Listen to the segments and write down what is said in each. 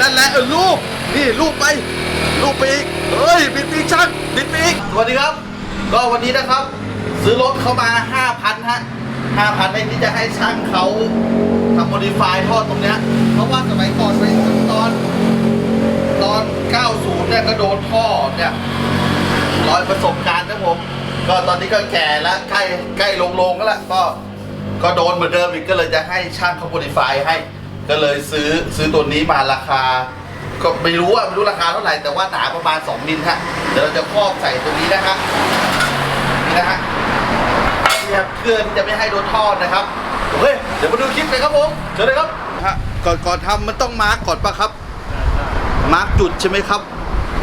นั่นแหละเออลูบนี่ลูบไป ลูบไปอีกเฮ้ยบิดปีกช่างบิดปีกสวัสดีครับ ก็วันนี้นะครับ ซื้อรถเข้ามา 5,000ฮะ5,000ในที่จะให้ช่างเขาทำโมดิฟายท่อตรงเนี้ยเพราะว่าสมัยก่อนไปตอนตอน 90 เนี่ยก็โดนท่อเนี่ยร้อยประสบการณ์นะผม ก็ตอนนี้ก็แก่แล้วใกล้ใกล้ลงลงก็แล้วก็ก็โดนเหมือนเดิมอีกก็เลยจะให้ช่างเขาโมดิฟายให้ ก็เลยซื้อซื้อตัวนี้มาราคา ก็ไม่รู้อะไม่รู้ราคาเท่าไหร่แต่ว่าหนาประมาณ 2มิลฮะเดี๋ยวเราจะครอบใส่ตัวนี้นะฮะนี่นะฮะนี่ครับเพื่อที่จะไม่ให้โดนทอดนะครับโอเคเดี๋ยวมาดูคลิปกันครับผมเชิญเลยครับฮะก่อนก่อนทำมันต้องมาร์กก่อนปะครับมาร์กจุดใช่ไหมครับ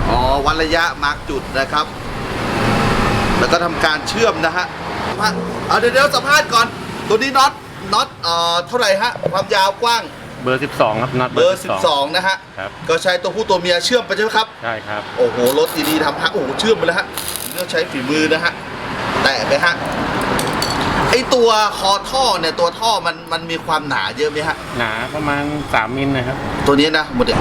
อ๋อวันระยะมาร์กจุดนะครับ แล้วก็ทำการเชื่อมนะฮะเอาเดี๋ยวสัมภาษณ์ก่อน ตัวนี้น็อตน็อตเอ่อเท่าไหร่ฮะความยาวกว้าง เบอร์ 12 ครับนัดเบอร์ 12 นะฮะ ครับ ก็ใช้ตัวผู้ตัวเมียเชื่อมไปใช่ไหมครับใช่ครับ โอ้โห รถดีๆทำพักโอ้โห เชื่อมไปแล้วฮะเลือกใช้ฝีมือนะฮะ แตะไปฮะ ไอตัวคอท่อเนี่ย ตัวท่อมันมันมีความหนาเยอะไหมฮะ หนาประมาณ 3 มิลนะครับ ตัวนี้นะโมเดล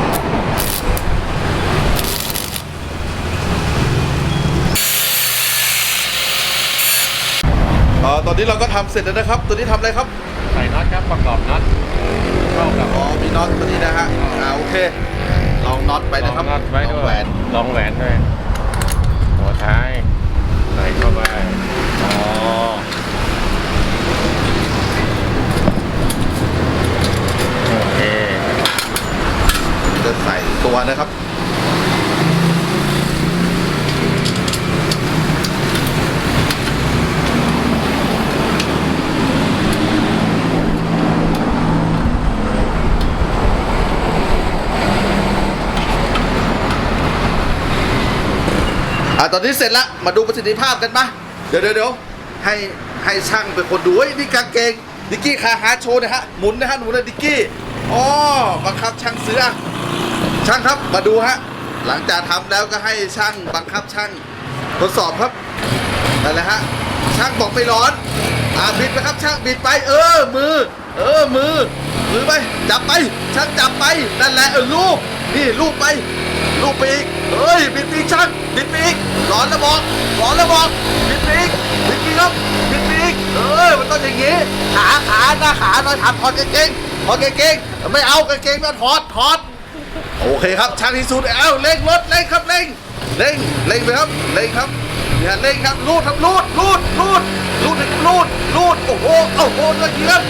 ตอนนี้เราก็ทำเสร็จแล้วนะครับ ตัวนี้ทำอะไรครับ เค ลองน็อตไปนะครับลองน็อตไว้ลด้องวยแหวนลองแหวนด้วย หัวท้ายใส่เข้าไป อ๋อ โอเค จะใส่ตัวนะครับ อะตอนนี้เสร็จแล้วมาดูประสิทธิภาพกันปะเดี๋ยวเดี๋ยวให้ให้ช่างเป็นคนดูเฮ้ยนี่กางเกงดิกกี้คาฮาโชว์นะฮะหมุนนะฮะหมุนนะดิกกี้อ๋อบังคับช่างเสือช่างครับมาดูฮะหลังจากทำแล้วก็ให้ช่างบังคับช่างทดสอบครับนั่นแหละฮะช่างบอกไม่ร้อนอ่าบิดไปครับช่างบิดไป เออมือ เออมือือไป จับไปช่างจับไป นั่นแหละเออลูบนี่ลูบไป ลูบไปอีก เฮ้ย บิดปีกช่างบิดไปอีกร้อนแล้วบอกร้อนแล้วบอกบิดไปอีกบิดไปอีกครับบิดปีกเออมันต้องอย่างงี้ ขาขาหน้าขาหน่อยถอดถอดกางเกงถอดกางเกง ไม่เอากางเกงม่ถอดถอด โอเคครับช่างที่สุดเอ้าเร่งรถเร่งครับเร่ง เร่ง เร่งไปครับ เร่งครับ เนี่ยเร่งครับรูดครับรูดรูดรูดรูดรูดรูดโอ้โหโอ้โหเลยทีครับ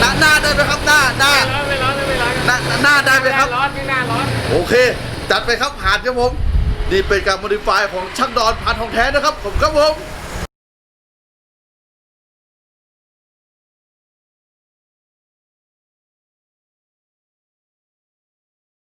หน้าหน้าได้ไหมครับหน้าหน้าไม่ร้อนไม่ร้อนหน้าหน้าได้ไหมครับร้อนไม่น่าร้อนโอเค จัดไปครับผ่านครับผมนี่เป็นการโมดิฟายของช่างดอนผ่านทองแท้นะครับผมครับผม